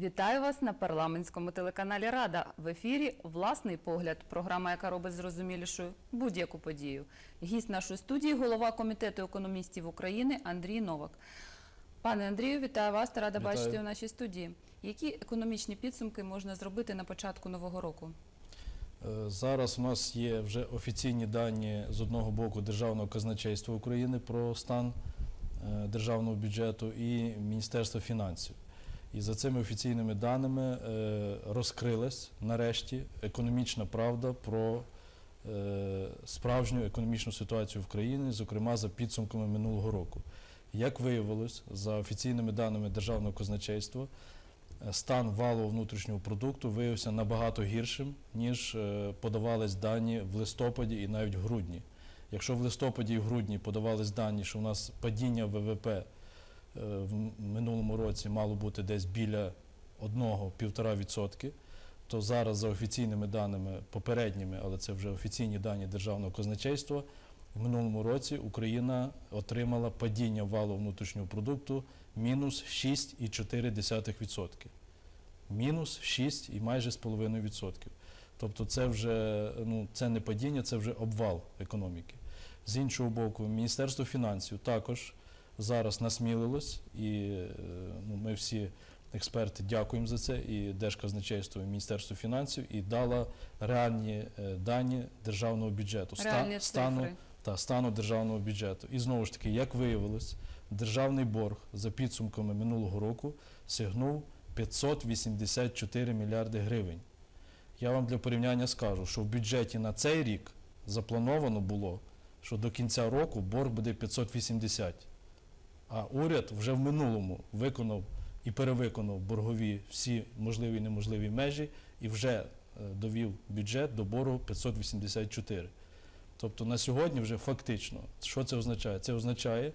Вітаю вас на парламентському телеканалі Рада. В ефірі власний погляд. Програма, яка робить зрозумілішою будь-яку подію. Гість нашої студії, голова комітету економістів України Андрій Новак. Пане Андрію, вітаю вас та рада Вітаю. бачити у нашій студії. Які економічні підсумки можна зробити на початку нового року? Е, Зараз у нас є вже офіційні дані з одного боку Державного казначейства України про стан е, державного бюджету і Міністерства фінансів. І за цими офіційними даними е, розкрилась нарешті економічна правда про е, справжню економічну ситуацію в країні, зокрема за підсумками минулого року. Як виявилось, за офіційними даними Державного казначейства, е, стан валового внутрішнього продукту виявився набагато гіршим, ніж подавались дані в листопаді і навіть в грудні. Якщо в листопаді і в грудні подавались дані, що у нас падіння ВВП в минулому році мало бути десь біля 1-1,5%, то зараз за офіційними даними попередніми, але це вже офіційні дані Державного казначейства, в минулому році Україна отримала падіння валового внутрішнього продукту мінус 6,4%. Мінус 6 і майже з половиною відсотків. Тобто це вже ну, це не падіння, це вже обвал економіки. З іншого боку, Міністерство фінансів також зараз насмілилось, і е, ну, ми всі експерти дякуємо за це, і Держказначейство, і Міністерство фінансів, і дало реальні е, дані державного бюджету, ста- Реальні стану, цифри. та, стану державного бюджету. І знову ж таки, як виявилось, державний борг за підсумками минулого року сягнув 584 мільярди гривень. Я вам для порівняння скажу, що в бюджеті на цей рік заплановано було, що до кінця року борг буде 580. А уряд вже в минулому виконав і перевиконав боргові всі можливі і неможливі межі і вже е, довів бюджет до боргу 584. Тобто на сьогодні вже фактично, що це означає? Це означає,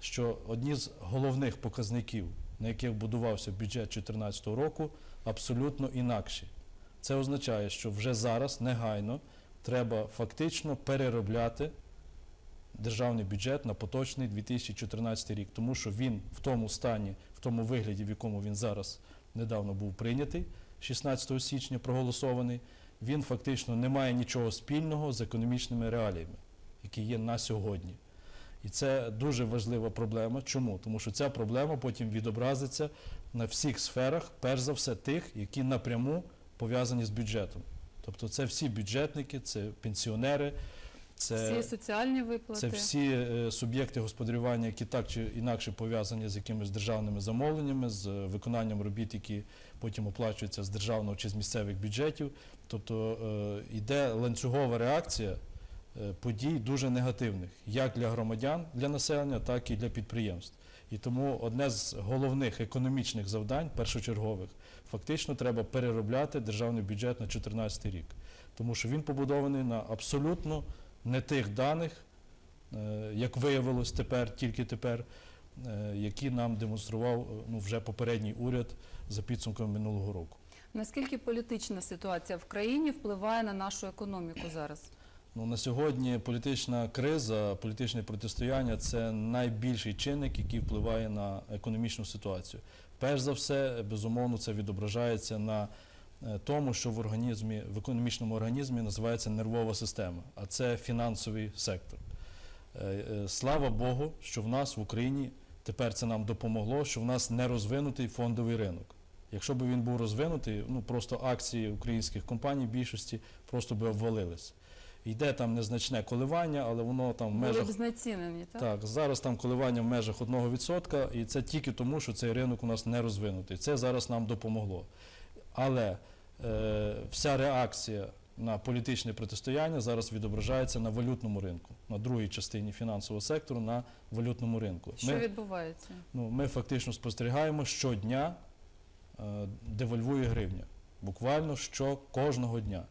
що одні з головних показників, на яких будувався бюджет 2014 року, абсолютно інакші. Це означає, що вже зараз негайно треба фактично переробляти державний бюджет на поточний 2014 рік, тому що він в тому стані, в тому вигляді, в якому він зараз недавно був прийнятий, 16 січня проголосований, він фактично не має нічого спільного з економічними реаліями, які є на сьогодні. І це дуже важлива проблема. Чому? Тому що ця проблема потім відобразиться на всіх сферах, перш за все тих, які напряму пов'язані з бюджетом. Тобто це всі бюджетники, це пенсіонери, це, Всі соціальні виплати. це всі е, суб'єкти господарювання, які так чи інакше пов'язані з якимись державними замовленнями, з виконанням робіт, які потім оплачуються з державного чи з місцевих бюджетів. Тобто е, йде ланцюгова реакція е, подій дуже негативних, як для громадян, для населення, так і для підприємств. І тому одне з головних економічних завдань, першочергових, фактично треба переробляти державний бюджет на 2014 рік. Тому що він побудований на абсолютно не тих даних, е, як виявилось тепер, тільки тепер, е, які нам демонстрував е, ну, вже попередній уряд за підсумками минулого року. Наскільки політична ситуація в країні впливає на нашу економіку зараз? Ну, на сьогодні політична криза, політичне протистояння це найбільший чинник, який впливає на економічну ситуацію. Перш за все, безумовно, це відображається на тому, що в організмі, в економічному організмі називається нервова система, а це фінансовий сектор. Е, е, Слава Богу, що в нас в Україні тепер це нам допомогло, що в нас не розвинутий фондовий ринок. Якщо б він був розвинутий, ну просто акції українських компаній в більшості просто би обвалились. Йде там незначне коливання, але воно там в Були межах б знецінені, так? так, зараз там коливання в межах 1%, і це тільки тому, що цей ринок у нас не розвинутий. Це зараз нам допомогло. Але е, вся реакція на політичне протистояння зараз відображається на валютному ринку, на другій частині фінансового сектору, на валютному ринку. Що відбувається? Ну, ми фактично спостерігаємо щодня е, девальвує гривня. Буквально що кожного дня.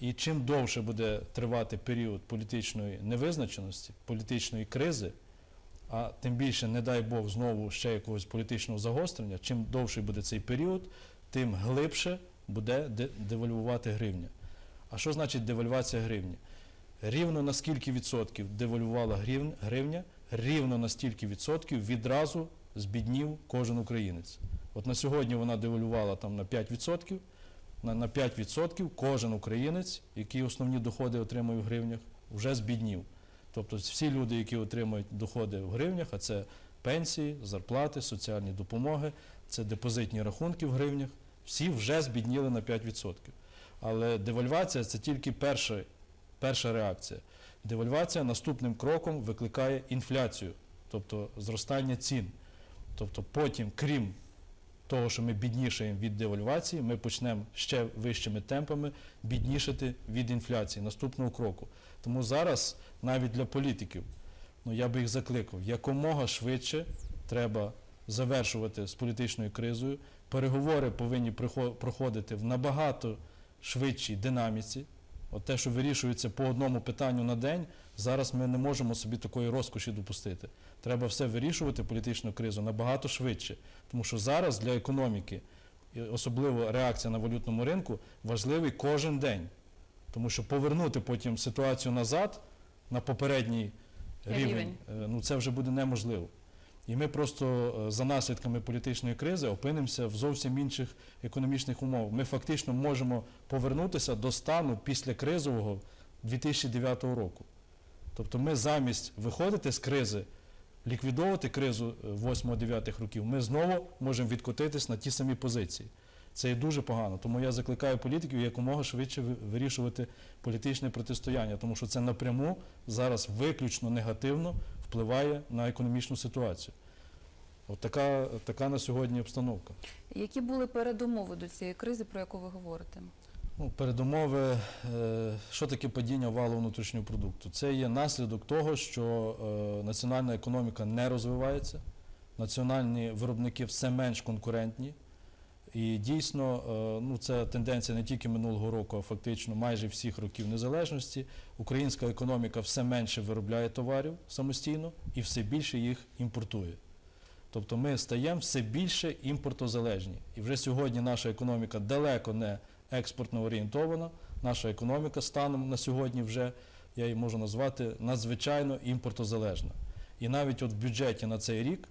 І чим довше буде тривати період політичної невизначеності, політичної кризи, а тим більше, не дай Бог, знову ще якогось політичного загострення, чим довший буде цей період, тим глибше буде девальвувати гривня. А що значить девальвація гривні? Рівно на скільки відсотків девальвувала гривня, рівно на стільки відсотків відразу збіднів кожен українець. От на сьогодні вона девалювала там на 5%. На, на 5% кожен українець, який основні доходи отримує в гривнях, вже збіднів. Тобто всі люди, які отримують доходи в гривнях, а це пенсії, зарплати, соціальні допомоги, це депозитні рахунки в гривнях, всі вже збідніли на 5%. Але девальвація це тільки перша, перша реакція. Девальвація наступним кроком викликає інфляцію, тобто зростання цін. Тобто потім, крім того, що ми біднішаємо від девальвації, ми почнемо ще вищими темпами біднішати від інфляції наступного кроку. Тому зараз навіть для політиків, ну я би їх закликав, якомога швидше треба завершувати з політичною кризою. Переговори повинні проходити в набагато швидшій динаміці. От те, що вирішується по одному питанню на день, зараз ми не можемо собі такої розкоші допустити. Треба все вирішувати політичну кризу набагато швидше. Тому що зараз для економіки, особливо реакція на валютному ринку, важливий кожен день. Тому що повернути потім ситуацію назад на попередній рівень, Рівень. е, ну це вже буде неможливо. І ми просто е, за наслідками політичної кризи опинимося в зовсім інших економічних умовах. Ми фактично можемо повернутися до стану після кризового 2009 року. Тобто ми замість виходити з кризи, ліквідовувати кризу 8-9 років, ми знову можемо відкотитись на ті самі позиції. Це є дуже погано. Тому я закликаю політиків якомога швидше вирішувати політичне протистояння, тому що це напряму зараз виключно негативно впливає на економічну ситуацію. От така, така на сьогодні обстановка. Які були передумови до цієї кризи, про яку ви говорите? Ну, передумови, е, що таке падіння валу внутрішнього продукту? Це є наслідок того, що е, національна економіка не розвивається, національні виробники все менш конкурентні. І дійсно, е, ну, це тенденція не тільки минулого року, а фактично майже всіх років незалежності. Українська економіка все менше виробляє товарів самостійно і все більше їх імпортує. Тобто ми стаємо все більше імпортозалежні. І вже сьогодні наша економіка далеко не експортно орієнтована. Наша економіка станом на сьогодні вже, я її можу назвати, надзвичайно імпортозалежна. І навіть от в бюджеті на цей рік,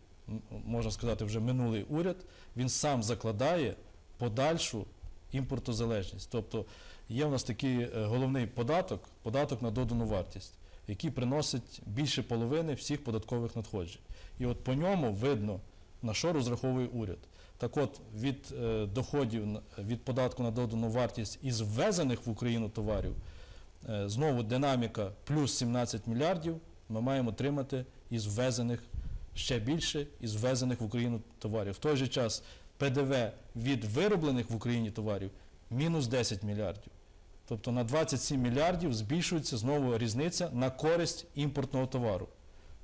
можна сказати, вже минулий уряд, він сам закладає подальшу імпортозалежність. Тобто є в нас такий е, головний податок, податок на додану вартість, який приносить більше половини всіх податкових надходжень. І от по ньому видно, на що розраховує уряд. Так от, від е, доходів від податку на додану вартість із ввезених в Україну товарів, е, знову динаміка плюс 17 мільярдів ми маємо отримати із ввезених ще більше із ввезених в Україну товарів. В той же час ПДВ від вироблених в Україні товарів мінус 10 мільярдів. Тобто на 27 мільярдів збільшується знову різниця на користь імпортного товару.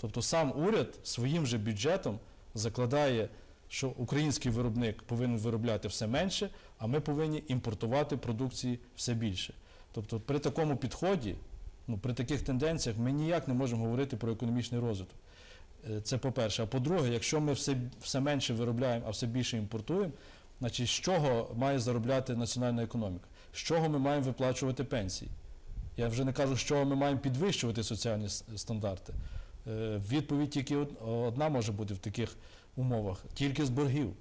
Тобто сам уряд своїм же бюджетом закладає, що український виробник повинен виробляти все менше, а ми повинні імпортувати продукції все більше. Тобто при такому підході, ну, при таких тенденціях ми ніяк не можемо говорити про економічний розвиток. Е, Це по-перше. А по-друге, якщо ми все, все менше виробляємо, а все більше імпортуємо, значить з чого має заробляти національна економіка? З чого ми маємо виплачувати пенсії? Я вже не кажу, з чого ми маємо підвищувати соціальні стандарти. Е, Відповідь тільки одна може бути в таких умовах: тільки з боргів.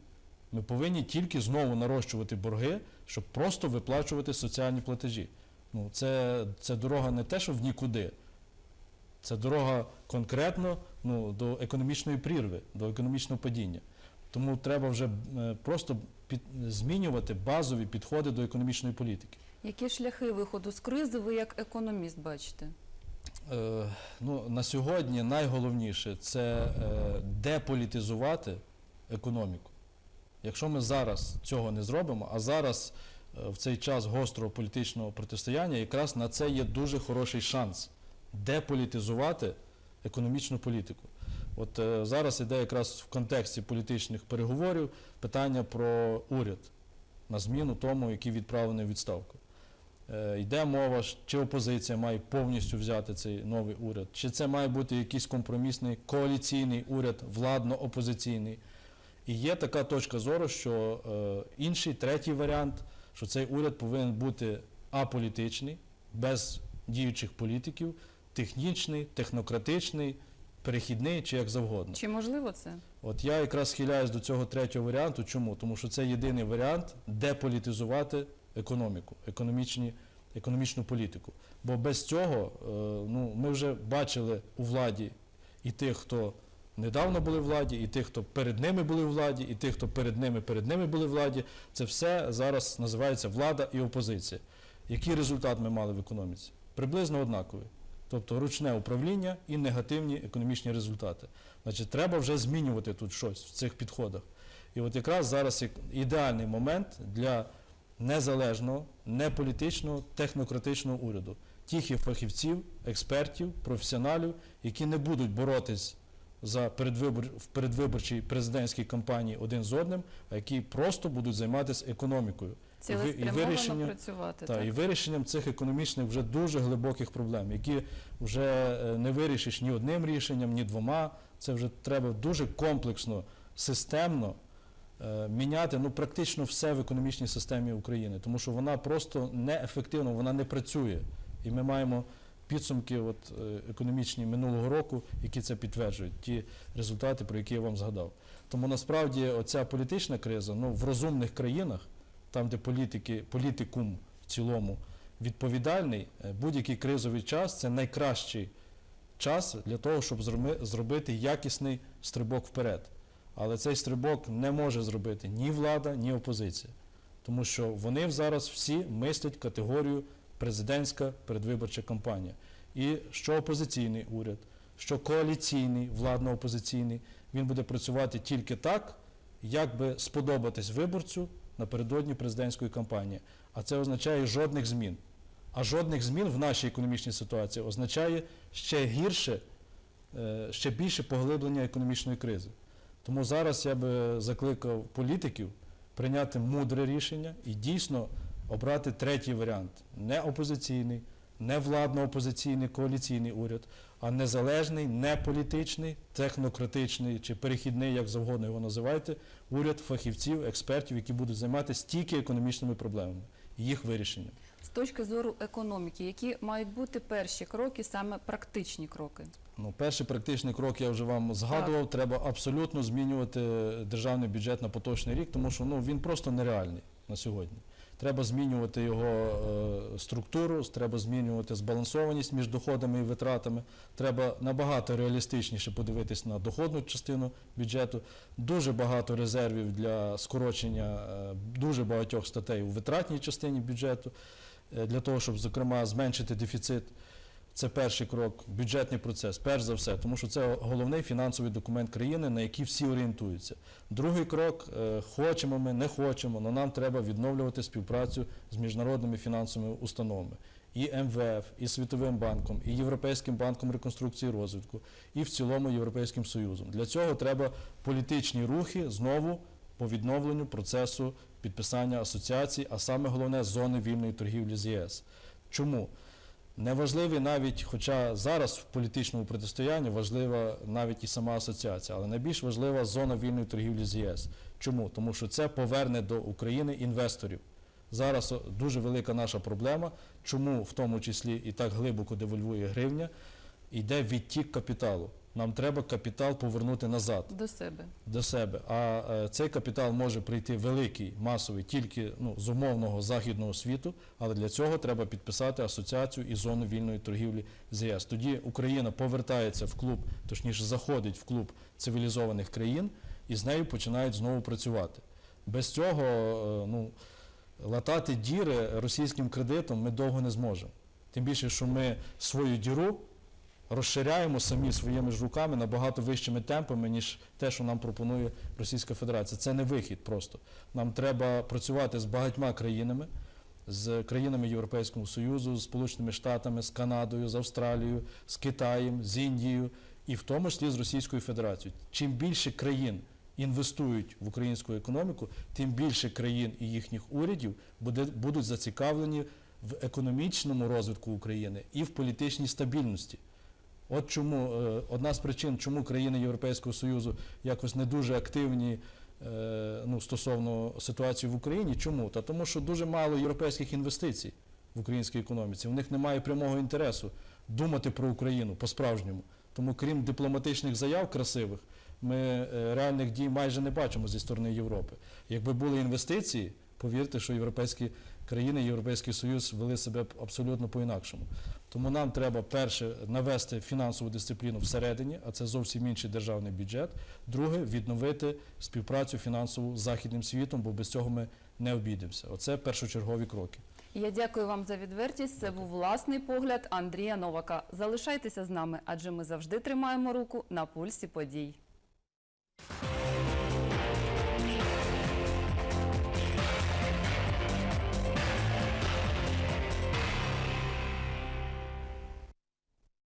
Ми повинні тільки знову нарощувати борги, щоб просто виплачувати соціальні платежі. Ну, це, це дорога не те, що в нікуди. Це дорога конкретно ну, до економічної прірви, до економічного падіння. Тому треба вже е, просто під, змінювати базові підходи до економічної політики. Які шляхи виходу з кризи ви як економіст бачите? Е, ну, на сьогодні найголовніше це е, деполітизувати економіку. Якщо ми зараз цього не зробимо, а зараз е, в цей час гострого політичного протистояння, якраз на це є дуже хороший шанс деполітизувати економічну політику. От е, зараз іде якраз в контексті політичних переговорів питання про уряд на зміну тому, який відправлений у відставку. Е, Йде мова, чи опозиція має повністю взяти цей новий уряд, чи це має бути якийсь компромісний коаліційний уряд, владно-опозиційний. І є така точка зору, що е, інший, третій варіант, що цей уряд повинен бути аполітичний, без діючих політиків, технічний, технократичний перехідний чи як завгодно. Чи можливо це? От я якраз схиляюсь до цього третього варіанту. Чому? Тому що це єдиний варіант деполітизувати економіку, економічні, економічну політику. Бо без цього е, ну, ми вже бачили у владі і тих, хто недавно були в владі, і тих, хто перед ними були в владі, і тих, хто перед ними перед ними були в владі. Це все зараз називається влада і опозиція. Який результат ми мали в економіці? Приблизно однаковий. Тобто ручне управління і негативні економічні результати. Значить, треба вже змінювати тут щось в цих підходах. І от якраз зараз ідеальний момент для незалежного, неполітичного, технократичного уряду. Тих є фахівців, експертів, професіоналів, які не будуть боротись за передвибор, в передвиборчій президентській кампанії один з одним, а які просто будуть займатися економікою. І Цілеспрямовано працювати. та, так? і вирішенням цих економічних вже дуже глибоких проблем, які вже е, не вирішиш ні одним рішенням, ні двома. Це вже треба дуже комплексно, системно е, міняти ну, практично все в економічній системі України, тому що вона просто неефективна, вона не працює. І ми маємо підсумки от, е, економічні минулого року, які це підтверджують, ті результати, про які я вам згадав. Тому насправді оця політична криза ну, в розумних країнах, там, де політики, політикум в цілому відповідальний, е, будь-який кризовий час це найкращий час для того, щоб зробити якісний стрибок вперед. Але цей стрибок не може зробити ні влада, ні опозиція. Тому що вони зараз всі мислять категорію президентська передвиборча кампанія. І що опозиційний уряд, що коаліційний, владно-опозиційний, він буде працювати тільки так, як би сподобатись виборцю напередодні президентської кампанії. А це означає жодних змін. А жодних змін в нашій економічній ситуації означає ще гірше, е, ще більше поглиблення економічної кризи. Тому зараз я би закликав політиків прийняти мудре рішення і дійсно обрати третій варіант не опозиційний, не владно-опозиційний коаліційний уряд, а незалежний, не політичний, технократичний чи перехідний, як завгодно його називайте, уряд фахівців, експертів, які будуть займатися тільки економічними проблемами їх вирішенням. З точки зору економіки, які мають бути перші кроки, саме практичні кроки? Ну, перший практичний крок я вже вам згадував. Треба абсолютно змінювати державний бюджет на поточний рік, тому що ну, він просто нереальний на сьогодні. Треба змінювати його е, структуру, треба змінювати збалансованість між доходами і витратами. Треба набагато реалістичніше подивитись на доходну частину бюджету. Дуже багато резервів для скорочення е, дуже багатьох статей у витратній частині бюджету, е, для того, щоб, зокрема, зменшити дефіцит. Це перший крок, бюджетний процес, перш за все, тому що це головний фінансовий документ країни, на який всі орієнтуються. Другий крок, е, хочемо ми, не хочемо, але нам треба відновлювати співпрацю з міжнародними фінансовими установами. І МВФ, і Світовим банком, і Європейським банком реконструкції і розвитку, і в цілому Європейським Союзом. Для цього треба політичні рухи знову по відновленню процесу підписання асоціацій, а саме головне зони вільної торгівлі з ЄС. Чому? Неважливі навіть, хоча зараз в політичному протистоянні важлива навіть і сама асоціація, але найбільш важлива зона вільної торгівлі з ЄС. Чому? Тому що це поверне до України інвесторів. Зараз дуже велика наша проблема, чому в тому числі і так глибоко девальвує гривня, йде відтік капіталу. Нам треба капітал повернути назад До себе. до себе. А е, цей капітал може прийти великий, масовий, тільки ну, з умовного західного світу, але для цього треба підписати асоціацію і зону вільної торгівлі з ЄС. Тоді Україна повертається в клуб, точніше заходить в клуб цивілізованих країн і з нею починають знову працювати. Без цього е, ну, латати діри російським кредитом ми довго не зможемо. Тим більше, що ми свою діру розширяємо самі своїми ж руками набагато вищими темпами, ніж те, що нам пропонує Російська Федерація. Це не вихід просто. Нам треба працювати з багатьма країнами, з країнами Європейського Союзу, з Сполученими Штатами, з Канадою, з Австралією, з Китаєм, з Індією і в тому числі з Російською Федерацією. Чим більше країн інвестують в українську економіку, тим більше країн і їхніх урядів буде, будуть зацікавлені в економічному розвитку України і в політичній стабільності. От чому е, одна з причин, чому країни Європейського Союзу якось не дуже активні е, ну, стосовно ситуації в Україні. Чому? Та тому, що дуже мало європейських інвестицій в українській економіці. У них немає прямого інтересу думати про Україну по-справжньому. Тому, крім дипломатичних заяв красивих, ми е, реальних дій майже не бачимо зі сторони Європи. Якби були інвестиції, повірте, що європейські країни, Європейський Союз вели себе абсолютно по-інакшому. Тому нам треба перше навести фінансову дисципліну всередині, а це зовсім інший державний бюджет. Друге відновити співпрацю фінансову з західним світом, бо без цього ми не обійдемося. Оце першочергові кроки. Я дякую вам за відвертість. Це був власний погляд Андрія Новака. Залишайтеся з нами, адже ми завжди тримаємо руку на пульсі подій.